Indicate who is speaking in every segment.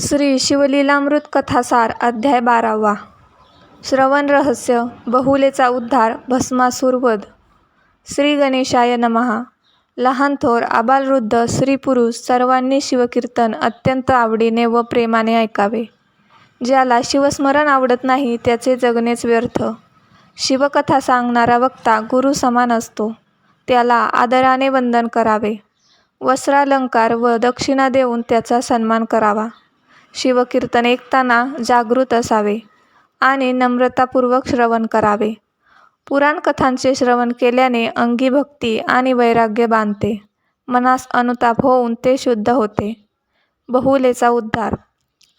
Speaker 1: श्री शिवलीलामृत कथासार अध्याय बारावा. श्रवण रहस्य बहुलेचा उद्धार भस्मासूर वध. श्री गणेशाय नमहा लहान थोर आबालवृद्ध स्त्री पुरुष सर्वांनी शिवकीर्तन अत्यंत आवडीने व प्रेमाने ऐकावे. ज्याला शिवस्मरण आवडत नाही त्याचे जगणेच व्यर्थ. शिवकथा सांगणारा वक्ता गुरु समान असतो. त्याला आदराने वंदन करावे. वस्त्रालंकार व दक्षिणा देऊन त्याचा सन्मान करावा. शिवकीर्तन ऐकताना जागृत असावे आणि नम्रतापूर्वक श्रवण करावे. पुराणकथांचे श्रवण केल्याने अंगी भक्ती आणि वैराग्य बांधते. मनास अनुताप होऊन ते शुद्ध होते. बहुलेचा उद्धार.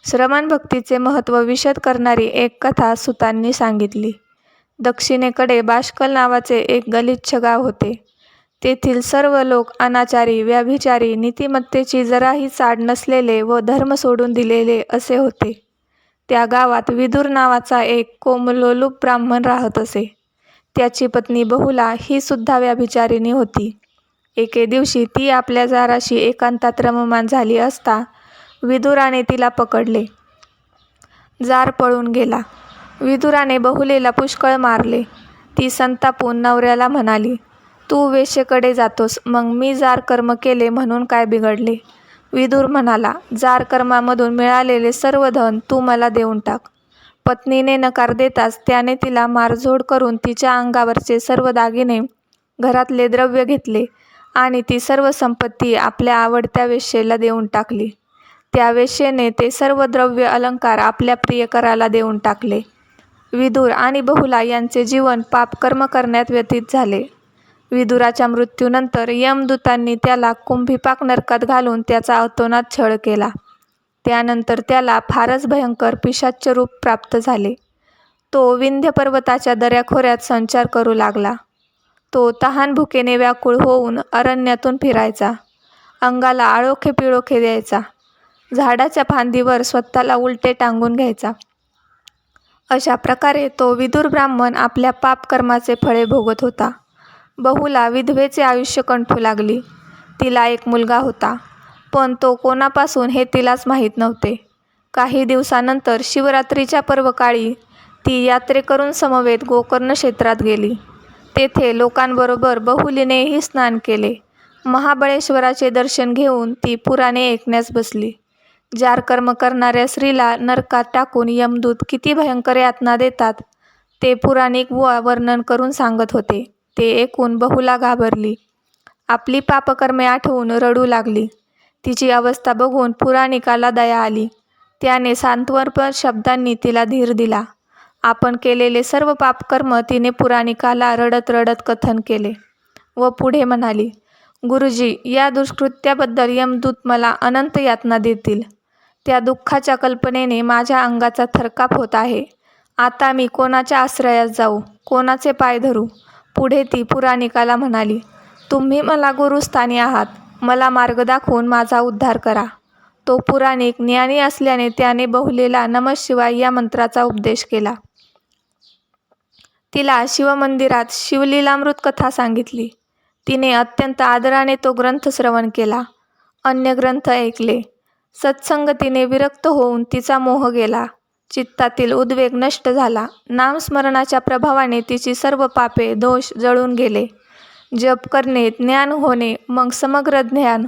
Speaker 1: श्रवण भक्तीचे महत्त्व विशद करणारी एक कथा सुतांनी सांगितली. दक्षिणेकडे बाष्कल नावाचे एक गलिच्छ गाव होते. तेथील सर्व लोक अनाचारी व्याभिचारी नीतिमत्तेची जराही चाड नसलेले व धर्म सोडून दिलेले असे होते. त्या गावात विदुर नावाचा एक कोमलोलूप ब्राह्मण राहत असे. त्याची पत्नी बहुला ही सुद्धा व्याभिचारिणी होती. एके दिवशी ती आपल्या जाराशी एकांतात रममान झाली असता विदुराने तिला पकडले. जार पळून गेला. विदुराने बहुलेला पुष्कळ मारले. ती संतापून नवऱ्याला म्हणाली तू वेश्येकडे जातोस. मग मी जार कर्म केले म्हणून काय बिघडले? विदूर म्हणाला जार कर्मामधून मिळालेले सर्व धन तू मला देऊन टाक. पत्नीने नकार देताच त्याने तिला मारझोड करून तिच्या अंगावरचे सर्व दागिने घरातले द्रव्य घेतले आणि ती सर्व संपत्ती आपल्या आवडत्या वेश्येला देऊन टाकली. त्या वेश्येने ते सर्व द्रव्य अलंकार आपल्या प्रियकराला देऊन टाकले. विदूर आणि बहुला यांचे जीवन पापकर्म करण्यात व्यतीत झाले. विदुराच्या मृत्यूनंतर यमदूतांनी त्याला कुंभीपाक नरकात घालून त्याचा अतोनात छळ केला. त्यानंतर त्याला फारच भयंकर पिशाच्य रूप प्राप्त झाले. तो विंध्य पर्वताच्या दऱ्याखोऱ्यात संचार करू लागला. तो तहान भुकेने व्याकुळ होऊन अरण्यातून फिरायचा. अंगाला आळोखे पिळोखे द्यायचा. झाडाच्या फांदीवर स्वतःला उलटे टांगून घ्यायचा. अशा प्रकारे तो विदुर ब्राह्मण आपल्या पापकर्माचे फळे भोगत होता. बहूला विधवेचे आयुष्य कंठू लागली. तिला एक मुलगा होता. पण तो कोणापासून हे तिलाच माहीत नव्हते. काही दिवसानंतर शिवरात्रीच्या पर्वकाळी ती यात्रेकरून समवेत गोकर्ण क्षेत्रात गेली. तेथे लोकांबरोबर बहुलीनेही स्नान केले. महाबळेश्वराचे दर्शन घेऊन ती पुराणे ऐकण्यास बसली. जार कर्म करणाऱ्या स्त्रीला नरकात टाकून यमदूत किती भयंकर यातना देतात ते पुराणिक व वर्णन करून सांगत होते. ते ऐकून बहुला घाबरली. आपली पापकर्मे आठवून रडू लागली. तिची अवस्था बघून पुराणिकाला दया आली. त्याने सांत्वनपर शब्दांनी तिला धीर दिला. आपण केलेले सर्व पापकर्म तिने पुराणिकाला रडत रडत कथन केले व पुढे म्हणाली गुरुजी या दुष्कृत्याबद्दल यमदूत मला अनंत यातना देतील. त्या दुःखाच्या कल्पनेने माझ्या अंगाचा थरकाप होत आहे. आता मी कोणाच्या आश्रयात जाऊ? कोणाचे पाय धरू? पुढे ती पुराणिकाला म्हणाली तुम्ही मला गुरुस्थानी आहात. मला मार्ग दाखवून माझा उद्धार करा. तो पुराणिक ज्ञानी असल्याने त्याने बहुलेला नमशिवाय या मंत्राचा उपदेश केला. तिला शिवमंदिरात शिवलीलामृत कथा सांगितली. तिने अत्यंत आदराने तो ग्रंथ श्रवण केला. अन्य ग्रंथ ऐकले. सत्संगतीने विरक्त होऊन तिचा मोह गेला. चित्तातील उद्वेग नष्ट झाला. नामस्मरणाच्या प्रभावाने तिची सर्व पापे दोष जळून गेले. जप करणे ज्ञान होणे मग समग्र ज्ञान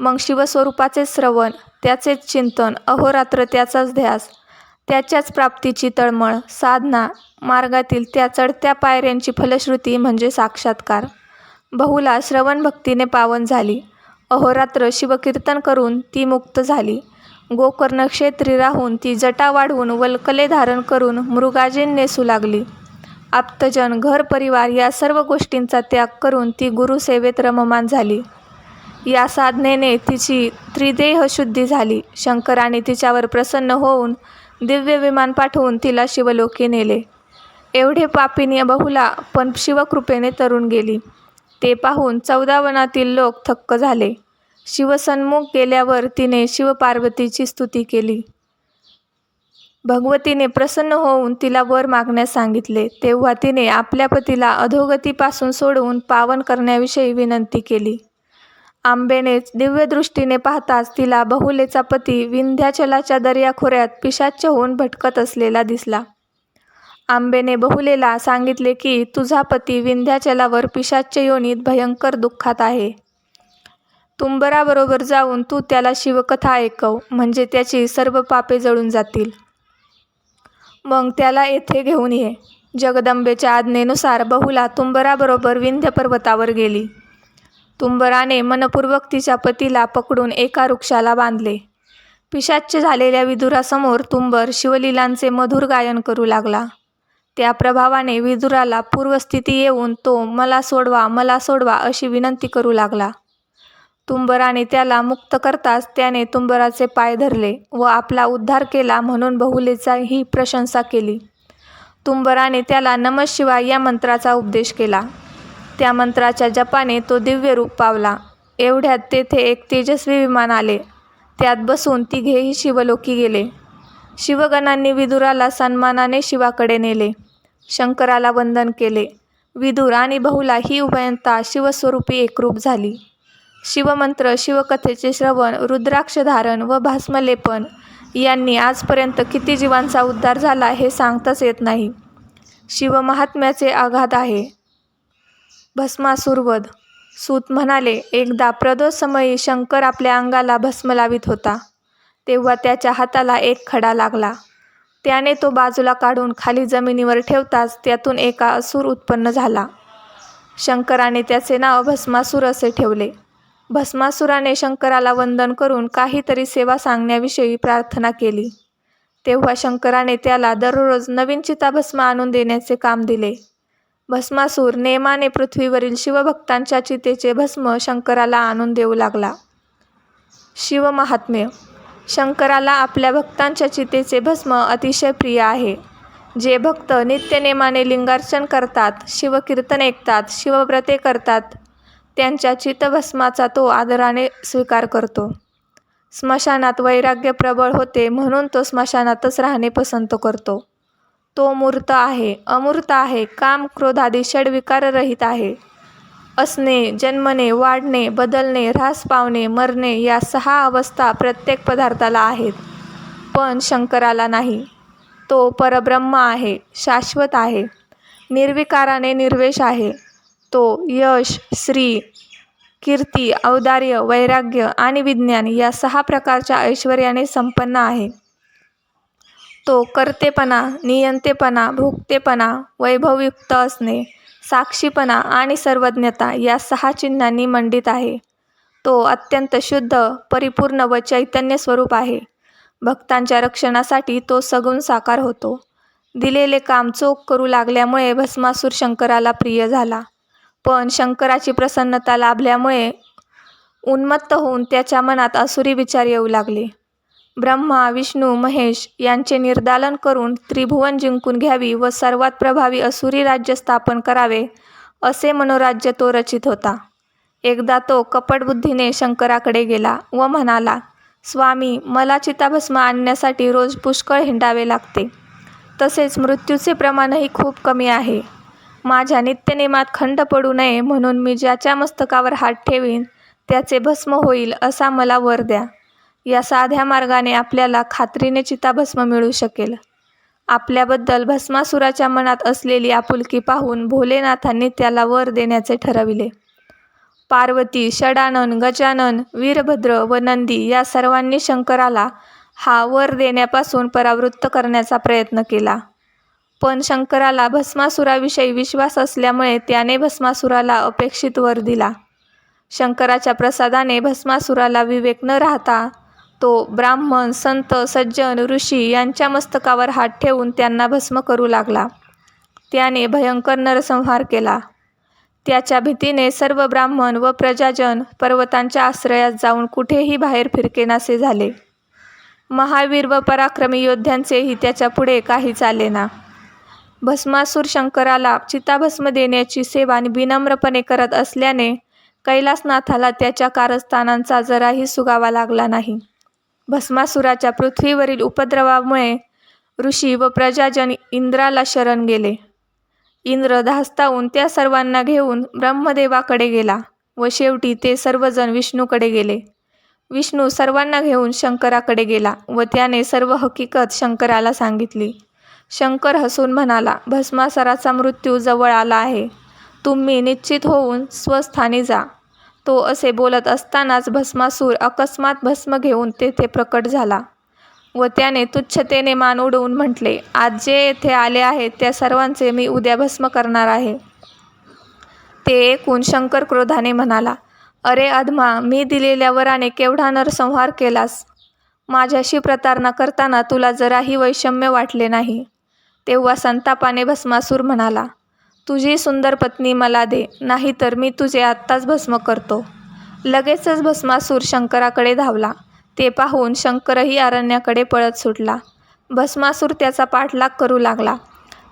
Speaker 1: मग शिवस्वरूपाचे श्रवण त्याचेच चिंतन अहोरात्र त्याचाच ध्यास त्याच्याच प्राप्तीची तळमळ साधना मार्गातील त्या चढत्या पायऱ्यांची फलश्रुती म्हणजे साक्षात्कार. बहुला श्रवण भक्तीने पावन झाली. अहोरात्र शिवकीर्तन करून ती मुक्त झाली. गोकर्ण क्षेत्री राहून ती जटा वाढवून वल्कले धारण करून मृगाजीन नेसू लागली आप्तजन घर परिवार या सर्व गोष्टींचा त्याग करून ती गुरुसेवेत रममान झाली. या साधनेने तिची त्रिदेह शुद्धी झाली. शंकराने तिच्यावर प्रसन्न होऊन दिव्य विमान पाठवून तिला शिवलोकी नेले. एवढे पापिनी बहुला पण शिवकृपेने तरुण गेली. ते पाहून चौदा वनातील लोक थक्क झाले. शिवसन्मुख गेल्यावर तिने शिवपार्वतीची स्तुती केली. भगवतीने प्रसन्न होऊन तिला वर मागण्यास सांगितले. तेव्हा तिने आपल्या पतीला अधोगतीपासून सोडवून पावन करण्याविषयी विनंती केली. आंबेनेच दिव्यदृष्टीने पाहताच तिला बहुलेचा पती विंध्याचलाच्या दर्याखोऱ्यात पिशाच्च होऊन भटकत असलेला दिसला. आंबेने बहुलेला सांगितले की तुझा पती विंध्याचलावर पिशाच्च योनीत भयंकर दुःखात आहे. तुंबराबरोबर जाऊन तू त्याला शिवकथा ऐकव म्हणजे त्याची सर्व पापे जळून जातील. मग त्याला येथे घेऊन ये. जगदंबेच्या आज्ञेनुसार बहुला तुंबराबरोबर विंध्य पर्वतावर गेली. तुंबराने मनपूर्वक तिच्या पतीला पकडून एका वृक्षाला बांधले. पिशाच्य झालेल्या विदुरासमोर तुंबर शिवलीलांचे मधुर गायन करू लागला. त्या प्रभावाने विदुराला पूर्वस्थिती येऊन तो मला सोडवा मला सोडवा अशी विनंती करू लागला. तुंबराने त्याला मुक्त करताच त्याने तुंबराचे पाय धरले व आपला उद्धार केला म्हणून बहुलेचा ही प्रशंसा केली. तुंबराने त्याला नमशिवाय या मंत्राचा उपदेश केला. त्या मंत्राच्या जपाने तो दिव्य रूप पावला. एवढ्यात तेथे एक तेजस्वी विमान आले. त्यात बसून तिघेही शिवलोकी गेले. शिवगणांनी विदुराला सन्मानाने शिवाकडे नेले. शंकराला वंदन केले. विदुर आणि बहुला ही उभयंता शिवस्वरूपी एकरूप झाली. शिवमंत्र शिवकथेचे श्रवण रुद्राक्ष धारण व भास्मलेपन यांनी आजपर्यंत किती जीवांचा उद्धार झाला हे सांगताच येत नाही. शिवमहात्म्याचे आघात आहे. भस्मासुरवध. सूत म्हणाले एकदा प्रदोषसमयी शंकर आपल्या अंगाला भस्म लावित होता. तेव्हा त्याच्या हाताला एक खडा लागला. त्याने तो बाजूला काढून खाली जमिनीवर ठेवताच त्यातून एका असूर उत्पन्न झाला. शंकराने त्याचे नाव भस्मासूर असे ठेवले. भस्मासुराने शंकराला वंदन करून काहीतरी सेवा सांगण्याविषयी प्रार्थना केली. तेव्हा शंकराने त्याला दररोज नवीन चिताभस्म आणून देण्याचे काम दिले. भस्मासूर नेमाने पृथ्वीवरील शिवभक्तांच्या चितेचे भस्म शंकराला आणून देऊ लागला. शिवमहात्म्य शंकराला आपल्या भक्तांच्या चितेचे भस्म अतिशय प्रिय आहे. जे भक्त नित्यनेमाने लिंगार्चन करतात शिवकीर्तन ऐकतात शिवव्रते करतात त्यांच्या चितभस्माचा तो आदराने स्वीकार करतो. स्मशानात वैराग्य प्रबळ होते म्हणून तो स्मशानातच राहणे पसंत करतो. तो मूर्त आहे अमूर्त आहे काम क्रोधादी षडविकाररहित आहे. असणे जन्मणे वाढणे बदलणे ऱ्हास पावणे मरणे या सहा अवस्था प्रत्येक पदार्थाला आहेत. पण शंकराला नाही. तो परब्रह्म आहे शाश्वत आहे. निर्विकाराने निर्वेश आहे. तो यश श्री कीर्ती औदार्य वैराग्य आणि विज्ञान या सहा प्रकारच्या ऐश्वर्याने संपन्न आहे. तो कर्तेपणा नियंतेपणा भोगतेपणा वैभवयुक्त असणे साक्षीपणा आणि सर्वज्ञता या सहा चिन्हांनी मंडित आहे. तो अत्यंत शुद्ध परिपूर्ण व चैतन्य स्वरूप आहे. भक्तांच्या रक्षणासाठी तो सगुण साकार होतो. दिलेले काम चोख करू लागल्यामुळे भस्मासूर शंकराला प्रिय झाला. पण शंकराची प्रसन्नता लाभल्यामुळे उन्मत्त होऊन त्याच्या मनात असुरी विचार येऊ लागले. ब्रह्मा विष्णू महेश यांचे निर्दालन करून त्रिभुवन जिंकून घ्यावी व सर्वात प्रभावी असुरी राज्य स्थापन करावे असे मनोराज्य तो रचित होता. एकदा तो कपटबुद्धीने शंकराकडे गेला व म्हणाला स्वामी मला चिताभस्म आणण्यासाठी रोज पुष्कळ हिंडावे लागते. तसेच मृत्यूचे प्रमाणही खूप कमी आहे. माझ्या नित्यनेमात खंड पडू नये म्हणून मी ज्याच्या मस्तकावर हात ठेवीन त्याचे भस्म होईल असा मला वर द्या. या साध्या मार्गाने आपल्याला खात्रीने चिताभस्म मिळू शकेल. आपल्याबद्दल भस्मासुराच्या मनात असलेली आपुलकी पाहून भोलेनाथांनी त्याला वर देण्याचे ठरविले. पार्वती षडानन गजानन वीरभद्र व नंदी या सर्वांनी शंकराला हा वर देण्यापासून परावृत्त करण्याचा प्रयत्न केला. पण शंकराला भस्मासुराविषयी विश्वास असल्यामुळे त्याने भस्मासुराला अपेक्षित वर दिला. शंकराच्या प्रसादाने भस्मासुराला विवेक न राहता तो ब्राह्मण संत सज्जन ऋषी यांच्या मस्तकावर हात ठेवून त्यांना भस्म करू लागला. त्याने भयंकर नरसंहार केला. त्याच्या भीतीने सर्व ब्राह्मण व प्रजाजन पर्वतांच्या आश्रयात जाऊन कुठेही बाहेर फिरकेनासे झाले. महावीर व पराक्रमी योद्ध्यांचेही त्याच्या पुढे काही चालेना भस्मासूर शंकराला चिताभस्म देण्याची सेवा विनम्रपणे करत असल्याने कैलासनाथाला त्याच्या कारस्थानांचा जराही सुगावा लागला नाही. भस्मासुराच्या पृथ्वीवरील उपद्रवामुळे ऋषी व प्रजाजन इंद्राला शरण गेले. इंद्र धास्तावून त्या सर्वांना घेऊन ब्रह्मदेवाकडे गेला व शेवटी ते सर्वजण विष्णूकडे गेले. विष्णू सर्वांना घेऊन शंकराकडे गेला व त्याने सर्व हकीकत शंकराला सांगितली. शंकर हसून म्हणाला भस्मासराचा मृत्यू जवळ आला आहे. तुम्ही निश्चित होऊन स्वस्थानी जा. तो असे बोलत असतानाच भस्मासूर अकस्मात भस्म घेऊन तेथे प्रकट झाला व त्याने तुच्छतेने मान उडवून म्हटले आज जे येथे आले आहेत त्या सर्वांचे मी उद्या भस्म करणार आहे. ते ऐकून शंकर क्रोधाने म्हणाला अरे अधमा मी दिलेल्या वराने केवढा नरसंहार केलास? माझ्याशी प्रतारणा करताना तुला जराही वैषम्य वाटले नाही. तेव्हा संतापाने भस्मासूर म्हणाला तुझी सुंदर पत्नी मला दे नाहीतर मी तुझे आत्ताच भस्म करतो. लगेचच भस्मासूर शंकराकडे धावला. ते पाहून शंकरही अरण्याकडे पळत सुटला. भस्मासूर त्याचा पाठलाग करू लागला.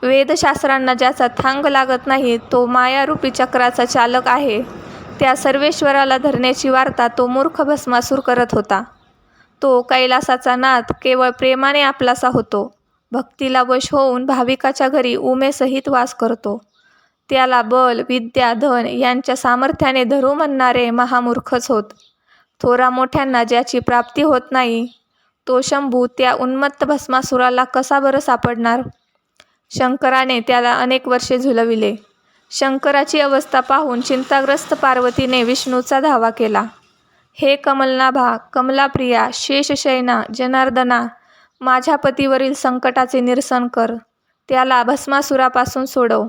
Speaker 1: वेदशास्त्रांना ज्याचा थांग लागत नाही तो मायारूपी चक्राचा चालक आहे. त्या सर्वेश्वराला धरण्याची वार्ता तो मूर्ख भस्मासूर करत होता. तो कैलासाचा नाद केवळ प्रेमाने आपलासा होतो. भक्तीला वश होऊन भाविकाच्या घरी उमेसहित वास करतो. त्याला बल विद्या धन यांच्या सामर्थ्याने धरू म्हणणारे महामूर्खच होत. थोरा मोठ्यांना ज्याची प्राप्ती होत नाही तो शंभू त्या उन्मत्त भस्मासुराला कसा बरं सापडणार? शंकराने त्याला अनेक वर्षे झुलविले. शंकराची अवस्था पाहून चिंताग्रस्त पार्वतीने विष्णूचा धावा केला. हे कमलनाभा कमलाप्रिया शेषशयना जनार्दना माझ्या पतीवरील संकटाचे निरसन कर. त्याला भस्मासुरापासून सोडव.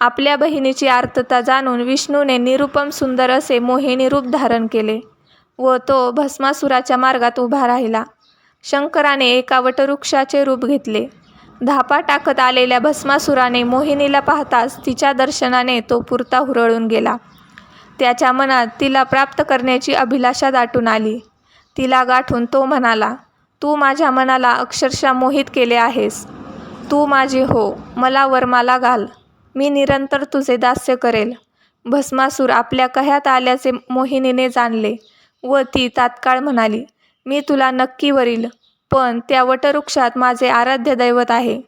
Speaker 1: आपल्या बहिणीची आर्तता जाणून विष्णूने निरुपम सुंदर असे मोहिनी रूप धारण केले व तो भस्मासुराच्या मार्गात उभा राहिला. शंकराने एका वटवृक्षाचे रूप घेतले. धापा टाकत आलेल्या भस्मासुराने मोहिनीला पाहताच तिच्या दर्शनाने तो पुरता हुरळून गेला. त्याच्या मनात तिला प्राप्त करण्याची अभिलाषा दाटून आली. तिला गाठून तो म्हणाला तू माझ्या मनाला अक्षरशः मोहित केले आहेस. तू माझी हो मला वरमाला घाल. मी निरंतर तुझे दास्य करेल. भस्मासूर आपल्या कह्यात आल्याचे मोहिनीने जाणले व ती तात्काळ म्हणाली मी तुला नक्की वरील पण त्या वटवृक्षात माझे आराध्य दैवत आहे.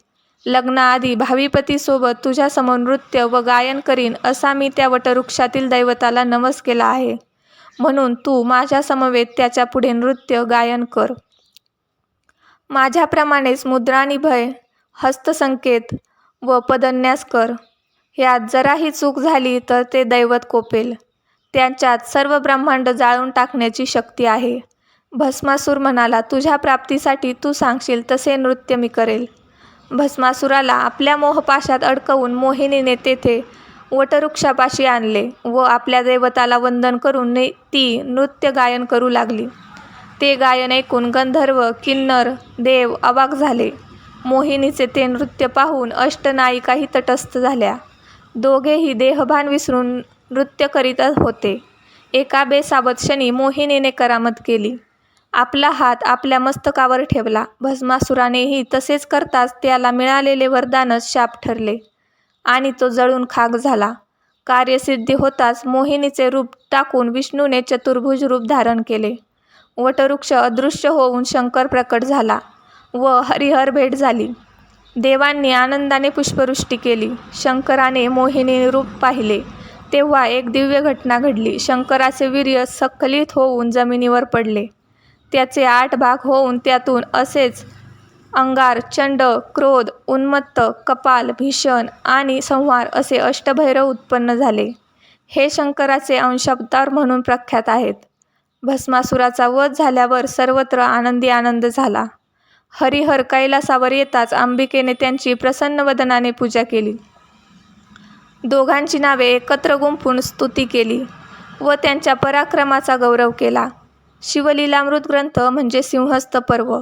Speaker 1: लग्नाआधी भावीपतीसोबत तुझ्यासमोर नृत्य व गायन करीन असा मी त्या वटवृक्षातील दैवताला नमस केला आहे. म्हणून तू माझ्यासमवेत त्याच्या पुढे नृत्य गायन कर. माझ्याप्रमाणेच मुद्रानिभय हस्तसंकेत व पदन्यास कर. यात जराही चूक झाली तर ते दैवत कोपेल. त्यांच्यात सर्व ब्रह्मांड जाळून टाकण्याची शक्ती आहे. भस्मासूर म्हणाला तुझ्या प्राप्तीसाठी तू सांगशील तसे नृत्य मी करेल भस्मासुराला आपल्या मोहपाशात अडकवून मोहिनीने तेथे वटवृक्षापाशी आणले व आपल्या दैवताला वंदन करून ने ती नृत्य गायन करू लागली. ते गायन ऐकून गंधर्व किन्नर देव अवाक झाले. मोहिनीचे ते नृत्य पाहून अष्टनायिकाही तटस्थ झाल्या. दोघेही देहभान विसरून नृत्य करीत होते. एका बेसाबत क्षणी मोहिनीने करामत केली. आपला हात आपल्या मस्तकावर ठेवला. भस्मासुरानेही तसेच करताच त्याला मिळालेले वरदानच शाप ठरले. आणि तो जळून खाक झाला. कार्यसिद्धी होताच मोहिनीचे रूप टाकून विष्णूने चतुर्भुज रूप धारण केले. वटवृक्ष अदृश्य होऊन शंकर प्रकट झाला व हरिहर भेट झाली. देवांनी आनंदाने पुष्पवृष्टी केली. शंकराने मोहिनी रूप पाहिले. तेव्हा एक दिव्य घटना घडली. शंकराचे वीर्य सक्खलित होऊन जमिनीवर पडले. त्याचे आठ भाग होऊन त्यातून असेच अंगार चंड क्रोध उन्मत्त कपाल भीषण आणि संहार असे अष्टभैरव उत्पन्न झाले. हे शंकराचे अंशावतार म्हणून प्रख्यात आहेत. भस्मासुराचा वध झाल्यावर सर्वत्र आनंदी आनंद झाला. हरिहर कैलासावर येताच अंबिकेने त्यांची प्रसन्न वदनाने पूजा केली. दोघांची नावे एकत्र गुंफून स्तुती केली व त्यांच्या पराक्रमाचा गौरव केला. शिवलीलामृत ग्रंथ म्हणजे सिंहस्थ पर्व.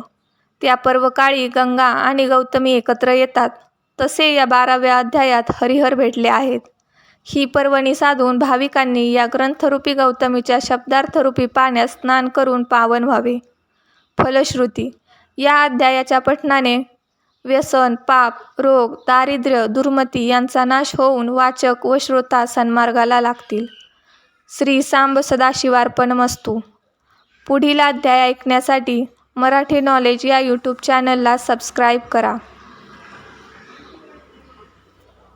Speaker 1: त्या पर्वकाळी गंगा आणि गौतमी एकत्र येतात. तसे या बाराव्या अध्यायात हरिहर भेटले आहेत. ही पर्वणी साधून भाविकांनी या ग्रंथरूपी गौतमीच्या शब्दार्थरूपी पाण्यात स्नान करून पावन व्हावे. फलश्रुती. या अध्यायाच्या पठणाने व्यसन पाप रोग दारिद्र्य दुर्मती यांचा नाश होऊन वाचक व श्रोता सन्मार्गाला लागतील. श्री सांब सदाशिवार्पणमस्तू पुढील अध्याय ऐकण्यासाठी मराठी नॉलेज या यूट्यूब चॅनलला सबस्क्राईब करा.